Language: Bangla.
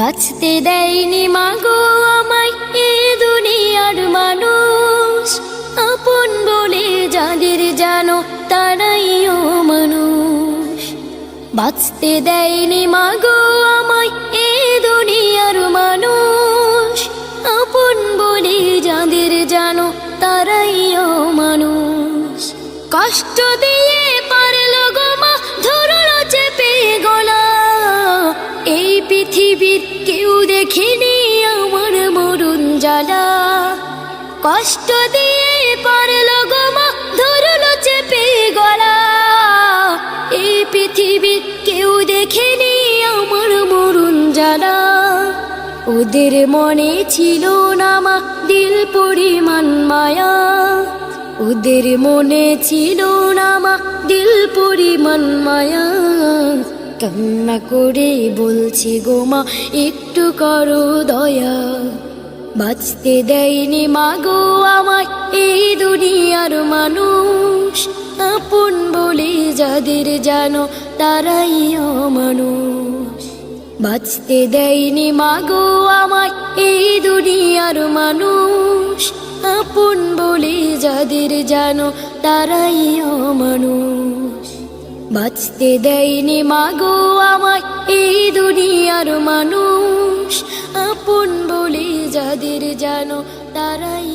বাঁচতে দেয়নি মাগো আমায় এ দুনিয়ার মানুষ। আপন বলে যাদের জানো তারাইও মানুষ। বাঁচতে দেয়নি মাগো আমায় এ দুনিয়ার মানুষ। আপন বলে যাদের জানো তারাইও মানুষ। কষ্ট দিয়ে পারল গো মা, ধরলো চেপে গলা। এই পৃথিবীর দেখেনি আমার মরুন জ্বালা। কষ্ট দিয়ে পারল গো মা, ধরলো চেপে গলা। এই পৃথিবীর কেউ দেখেনি আমার মরুন জ্বালা। ওদের মনে ছিল না মা, দিল পরিমাণ মায়া। ওদের মনে ছিল না মা, দিল পরিমাণ মায়া। কান্না করে বলছি গো মা, একটু করো দয়া। বাঁচতে দেয়নি মাগো আমায় এই দুনিয়ার মানুষ। আপন বলে যাদের জানো তারাই মানুষ বাঁচতে দেয়নি মাগো আমায় এই দুনিয়ার মানুষ। আপন বলে যাদের জানো তারাই মানুষ বাঁচতে দেয়নি মাগো আমায় এই দুনিয়ার মানুষ। আপন বলে যাদের জানো তারাই